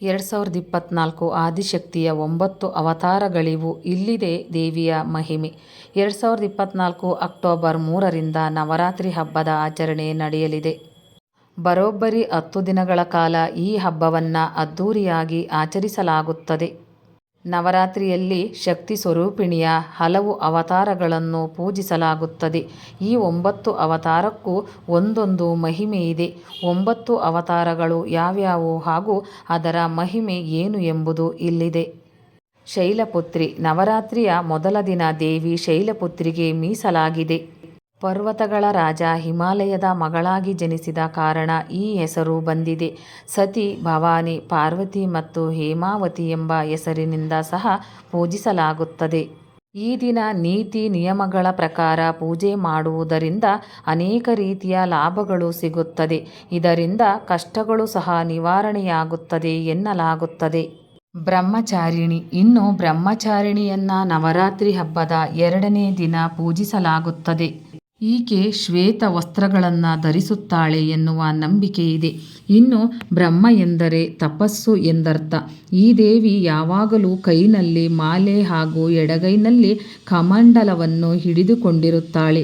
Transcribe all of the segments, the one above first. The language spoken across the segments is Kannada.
ಎರಡು ಸಾವಿರದ ಇಪ್ಪತ್ತ್ನಾಲ್ಕು ಆದಿಶಕ್ತಿಯ ಒಂಬತ್ತು ಅವತಾರಗಳಿವು ಇಲ್ಲಿದೆ ದೇವಿಯ ಮಹಿಮೆ. ಎರಡು ಸಾವಿರದ ಇಪ್ಪತ್ತ್ನಾಲ್ಕು ಅಕ್ಟೋಬರ್ ಮೂರರಿಂದ ನವರಾತ್ರಿ ಹಬ್ಬದ ಆಚರಣೆ ನಡೆಯಲಿದೆ. ಬರೋಬ್ಬರಿ ಹತ್ತು ದಿನಗಳ ಕಾಲ ಈ ಹಬ್ಬವನ್ನು ಅದ್ಧೂರಿಯಾಗಿ ಆಚರಿಸಲಾಗುತ್ತದೆ. ನವರಾತ್ರಿಯಲ್ಲಿ ಶಕ್ತಿ ಸ್ವರೂಪಿಣಿಯ ಹಲವು ಅವತಾರಗಳನ್ನು ಪೂಜಿಸಲಾಗುತ್ತದೆ. ಈ ಒಂಬತ್ತು ಅವತಾರಕ್ಕೂ ಒಂದೊಂದು ಮಹಿಮೆ ಇದೆ. ಒಂಬತ್ತು ಅವತಾರಗಳು ಯಾವ್ಯಾವು ಹಾಗೂ ಅದರ ಮಹಿಮೆ ಏನು ಎಂಬುದು ಇಲ್ಲಿದೆ. ಶೈಲಪುತ್ರಿ ನವರಾತ್ರಿಯ ಮೊದಲ ದಿನ ದೇವಿ ಶೈಲಪುತ್ರಿಗೆ ಮೀಸಲಾಗಿದೆ. ಪರ್ವತಗಳ ರಾಜ ಹಿಮಾಲಯದ ಮಗಳಾಗಿ ಜನಿಸಿದ ಕಾರಣ ಈ ಹೆಸರು ಬಂದಿದೆ. ಸತಿ, ಭವಾನಿ, ಪಾರ್ವತಿ ಮತ್ತು ಹೇಮಾವತಿ ಎಂಬ ಹೆಸರಿನಿಂದ ಸಹ ಪೂಜಿಸಲಾಗುತ್ತದೆ. ಈ ದಿನ ನೀತಿ ನಿಯಮಗಳ ಪ್ರಕಾರ ಪೂಜೆ ಮಾಡುವುದರಿಂದ ಅನೇಕ ರೀತಿಯ ಲಾಭಗಳು ಸಿಗುತ್ತದೆ. ಇದರಿಂದ ಕಷ್ಟಗಳು ಸಹ ನಿವಾರಣೆಯಾಗುತ್ತದೆ ಎನ್ನಲಾಗುತ್ತದೆ. ಬ್ರಹ್ಮಚಾರಿಣಿ. ಇನ್ನು ಬ್ರಹ್ಮಚಾರಿಣಿಯನ್ನು ನವರಾತ್ರಿ ಹಬ್ಬದ ಎರಡನೇ ದಿನ ಪೂಜಿಸಲಾಗುತ್ತದೆ. ಈಕೆ ಶ್ವೇತ ವಸ್ತ್ರಗಳನ್ನು ಧರಿಸುತ್ತಾಳೆ ಎನ್ನುವ ನಂಬಿಕೆ ಇದೆ ಇನ್ನು ಬ್ರಹ್ಮ ಎಂದರೆ ತಪಸ್ಸು ಎಂದರ್ಥ. ಈ ದೇವಿ ಯಾವಾಗಲೂ ಕೈನಲ್ಲಿ ಮಾಲೆ ಹಾಗೂ ಎಡಗೈನಲ್ಲಿ ಕಮಂಡಲವನ್ನು ಹಿಡಿದುಕೊಂಡಿರುತ್ತಾಳೆ.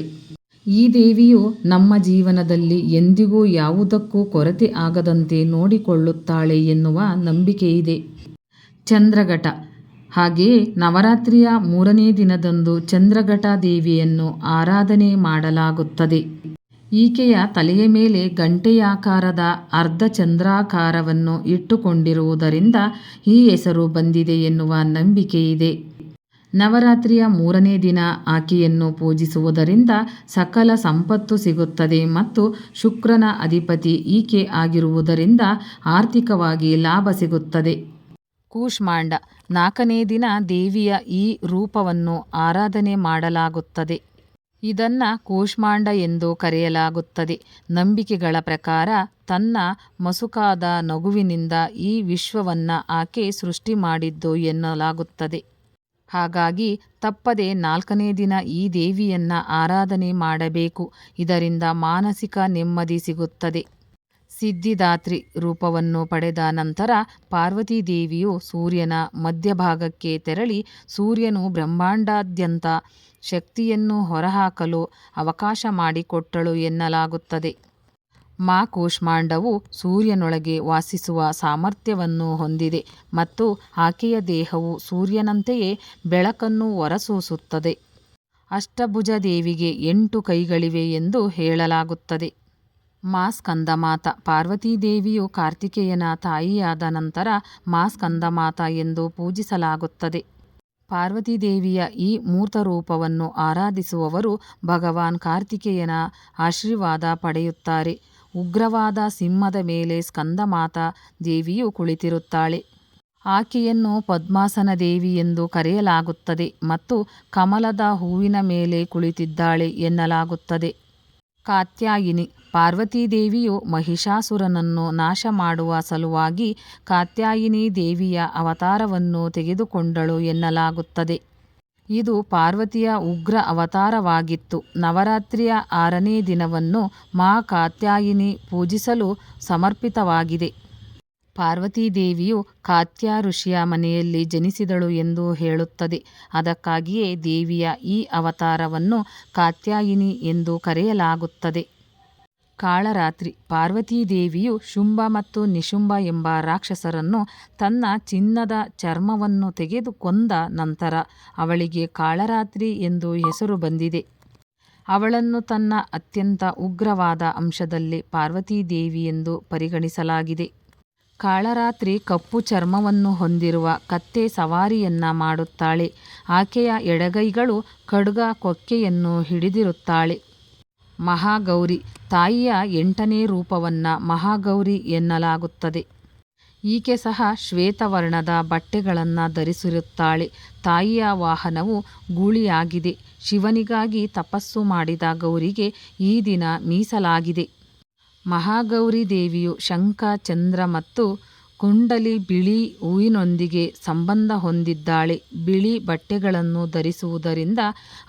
ಈ ದೇವಿಯು ನಮ್ಮ ಜೀವನದಲ್ಲಿ ಎಂದಿಗೂ ಯಾವುದಕ್ಕೂ ಕೊರತೆ ಆಗದಂತೆ ನೋಡಿಕೊಳ್ಳುತ್ತಾಳೆ ಎನ್ನುವ ನಂಬಿಕೆಯಿದೆ. ಚಂದ್ರಘಟ ಹಾಗೆಯೇ ನವರಾತ್ರಿಯ ಮೂರನೇ ದಿನದಂದು ಚಂದ್ರಘಟ ದೇವಿಯನ್ನು ಆರಾಧನೆ ಮಾಡಲಾಗುತ್ತದೆ. ಈಕೆಯ ತಲೆಯ ಮೇಲೆ ಗಂಟೆಯಾಕಾರದ ಅರ್ಧ ಚಂದ್ರಾಕಾರವನ್ನು ಇಟ್ಟುಕೊಂಡಿರುವುದರಿಂದ ಈ ಹೆಸರು ಬಂದಿದೆ ಎನ್ನುವ ಇದೆ. ನವರಾತ್ರಿಯ ಮೂರನೇ ದಿನ ಆಕೆಯನ್ನು ಪೂಜಿಸುವುದರಿಂದ ಸಕಲ ಸಂಪತ್ತು ಸಿಗುತ್ತದೆ ಮತ್ತು ಶುಕ್ರನ ಅಧಿಪತಿ ಈಕೆ ಆಗಿರುವುದರಿಂದ ಆರ್ಥಿಕವಾಗಿ ಲಾಭ ಸಿಗುತ್ತದೆ. ಕೂಷ್ಮಾಂಡ. ನಾಲ್ಕನೇ ದಿನ ದೇವಿಯ ಈ ರೂಪವನ್ನು ಆರಾಧನೆ ಮಾಡಲಾಗುತ್ತದೆ. ಇದನ್ನ ಕೂಷ್ಮಾಂಡ ಎಂದು ಕರೆಯಲಾಗುತ್ತದೆ. ನಂಬಿಕೆಗಳ ಪ್ರಕಾರ ತನ್ನ ಮಸುಕಾದ ನಗುವಿನಿಂದ ಈ ವಿಶ್ವವನ್ನ ಆಕೆ ಸೃಷ್ಟಿ ಮಾಡಿದ್ದು ಎನ್ನಲಾಗುತ್ತದೆ. ಹಾಗಾಗಿ ತಪ್ಪದೆ ನಾಲ್ಕನೇ ದಿನ ಈ ದೇವಿಯನ್ನ ಆರಾಧನೆ ಮಾಡಬೇಕು. ಇದರಿಂದ ಮಾನಸಿಕ ನೆಮ್ಮದಿ ಸಿಗುತ್ತದೆ. ಸಿದ್ಧಿದಾತ್ರಿ ರೂಪವನ್ನು ಪಡೆದ ನಂತರ ಪಾರ್ವತಿ ದೇವಿಯು ಸೂರ್ಯನ ಮಧ್ಯಭಾಗಕ್ಕೆ ತೆರಳಿ ಸೂರ್ಯನು ಬ್ರಹ್ಮಾಂಡಾದ್ಯಂತ ಶಕ್ತಿಯನ್ನು ಹೊರಹಾಕಲು ಅವಕಾಶ ಮಾಡಿಕೊಟ್ಟಳು ಎನ್ನಲಾಗುತ್ತದೆ. ಮಾ ಕೂಷ್ಮಾಂಡವು ಸೂರ್ಯನೊಳಗೆ ವಾಸಿಸುವ ಸಾಮರ್ಥ್ಯವನ್ನು ಹೊಂದಿದೆ ಮತ್ತು ಆಕೆಯ ದೇಹವು ಸೂರ್ಯನಂತೆಯೇ ಬೆಳಕನ್ನು ಹೊರಸೂಸುತ್ತದೆ. ಅಷ್ಟಭುಜ ದೇವಿಗೆ ಎಂಟು ಕೈಗಳಿವೆ ಎಂದು ಹೇಳಲಾಗುತ್ತದೆ. ಮಾ ಸ್ಕಂದಮಾತ ಪಾರ್ವತೀದೇವಿಯು ಕಾರ್ತಿಕೇಯನ ತಾಯಿಯಾದ ನಂತರ ಮಾ ಸ್ಕಂದಮಾತ ಎಂದು ಪೂಜಿಸಲಾಗುತ್ತದೆ. ಪಾರ್ವತೀದೇವಿಯ ಈ ಮೂರ್ತರೂಪವನ್ನು ಆರಾಧಿಸುವವರು ಭಗವಾನ್ ಕಾರ್ತಿಕೇಯನ ಆಶೀರ್ವಾದ ಪಡೆಯುತ್ತಾರೆ. ಉಗ್ರವಾದ ಸಿಂಹದ ಮೇಲೆ ಸ್ಕಂದಮಾತ ದೇವಿಯು ಕುಳಿತಿರುತ್ತಾಳೆ. ಆಕೆಯನ್ನು ಪದ್ಮಾಸನ ದೇವಿ ಎಂದು ಕರೆಯಲಾಗುತ್ತದೆ ಮತ್ತು ಕಮಲದ ಹೂವಿನ ಮೇಲೆ ಕುಳಿತಿದ್ದಾಳೆ ಎನ್ನಲಾಗುತ್ತದೆ. ಕಾತ್ಯಾಯಿನಿ ಪಾರ್ವತೀದೇವಿಯು ಮಹಿಷಾಸುರನನ್ನು ನಾಶ ಮಾಡುವ ಸಲುವಾಗಿ ಕಾತ್ಯಾಯಿನಿ ದೇವಿಯ ಅವತಾರವನ್ನು ತೆಗೆದುಕೊಂಡಳು ಎನ್ನಲಾಗುತ್ತದೆ. ಇದು ಪಾರ್ವತಿಯ ಉಗ್ರ ಅವತಾರವಾಗಿತ್ತು. ನವರಾತ್ರಿಯ ಆರನೇ ದಿನವನ್ನು ಮಾ ಕಾತ್ಯಾಯಿನಿ ಪೂಜಿಸಲು ಸಮರ್ಪಿತವಾಗಿದೆ. ಪಾರ್ವತೀದೇವಿಯು ಕಾತ್ಯಾ ಋಷಿಯ ಮನೆಯಲ್ಲಿ ಜನಿಸಿದಳು ಎಂದು ಹೇಳುತ್ತದೆ. ಅದಕ್ಕಾಗಿಯೇ ದೇವಿಯ ಈ ಅವತಾರವನ್ನು ಕಾತ್ಯಾಯಿನಿ ಎಂದು ಕರೆಯಲಾಗುತ್ತದೆ. ಕಾಳರಾತ್ರಿ. ಪಾರ್ವತೀದೇವಿಯು ಶುಂಭ ಮತ್ತು ನಿಶುಂಭ ಎಂಬ ರಾಕ್ಷಸರನ್ನು ತನ್ನ ಚಿನ್ನದ ಚರ್ಮವನ್ನು ತೆಗೆದು ಕೊಂದ ನಂತರ ಅವಳಿಗೆ ಕಾಳರಾತ್ರಿ ಎಂದು ಹೆಸರು ಬಂದಿದೆ. ಅವಳನ್ನು ತನ್ನ ಅತ್ಯಂತ ಉಗ್ರವಾದ ಅಂಶದಲ್ಲಿ ಪಾರ್ವತೀದೇವಿ ಎಂದು ಪರಿಗಣಿಸಲಾಗಿದೆ. ಕಾಳರಾತ್ರಿ ಕಪ್ಪು ಚರ್ಮವನ್ನು ಹೊಂದಿರುವ ಕತ್ತೆ ಸವಾರಿಯನ್ನ ಮಾಡುತ್ತಾಳೆ. ಆಕೆಯ ಎಡಗೈಗಳು ಖಡ್ಗ ಕೊಕ್ಕೆಯನ್ನು ಹಿಡಿದಿರುತ್ತಾಳೆ. ಮಹಾಗೌರಿ. ತಾಯಿಯ ಎಂಟನೇ ರೂಪವನ್ನ ಮಹಾಗೌರಿ ಎನ್ನಲಾಗುತ್ತದೆ. ಈಕೆ ಸಹ ಶ್ವೇತವರ್ಣದ ಬಟ್ಟೆಗಳನ್ನು ಧರಿಸಿರುತ್ತಾಳೆ. ತಾಯಿಯ ವಾಹನವು ಗೂಳಿಯಾಗಿದೆ. ಶಿವನಿಗಾಗಿ ತಪಸ್ಸು ಮಾಡಿದ ಗೌರಿಗೆ ಈ ದಿನ ಮೀಸಲಾಗಿದೆ. ಮಹಾಗೌರಿ ದೇವಿಯು ಶಂಖ, ಚಂದ್ರ ಮತ್ತು ಕುಂಡಲಿ ಬಿಳಿ ಹೂವಿನೊಂದಿಗೆ ಸಂಬಂಧ ಹೊಂದಿದ್ದಾಳೆ. ಬಿಳಿ ಬಟ್ಟೆಗಳನ್ನು ಧರಿಸುವುದರಿಂದ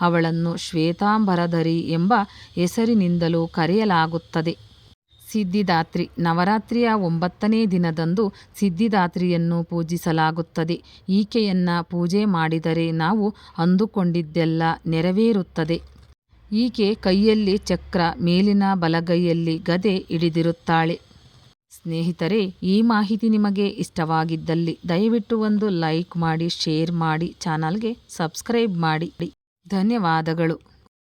ಅವಳನ್ನು ಶ್ವೇತಾಂಬರಧರಿ ಎಂಬ ಹೆಸರಿನಿಂದಲೂ ಕರೆಯಲಾಗುತ್ತದೆ. ಸಿದ್ಧಿದಾತ್ರಿ ನವರಾತ್ರಿಯ ಒಂಬತ್ತನೇ ದಿನದಂದು ಸಿದ್ಧಿದಾತ್ರಿಯನ್ನು ಪೂಜಿಸಲಾಗುತ್ತದೆ. ಈಕೆಯನ್ನು ಪೂಜೆ ಮಾಡಿದರೆ ನಾವು ಅಂದುಕೊಂಡಿದ್ದೆಲ್ಲ ನೆರವೇರುತ್ತದೆ. ಈಕೆ ಕೈಯಲ್ಲಿ ಚಕ್ರ, ಮೇಲಿನ ಬಲಗೈಯಲ್ಲಿ ಗದೆ ಹಿಡಿದಿರುತ್ತಾಳೆ. ಸ್ನೇಹಿತರೆ, ಈ ಮಾಹಿತಿ ನಿಮಗೆ ಇಷ್ಟವಾಗಿದ್ದಲ್ಲಿ ದಯವಿಟ್ಟು ಒಂದು ಲೈಕ್ ಮಾಡಿ, ಶೇರ್ ಮಾಡಿ, ಚಾನಲ್ಗೆ ಸಬ್ಸ್ಕ್ರೈಬ್ ಮಾಡಿ. ಧನ್ಯವಾದಗಳು.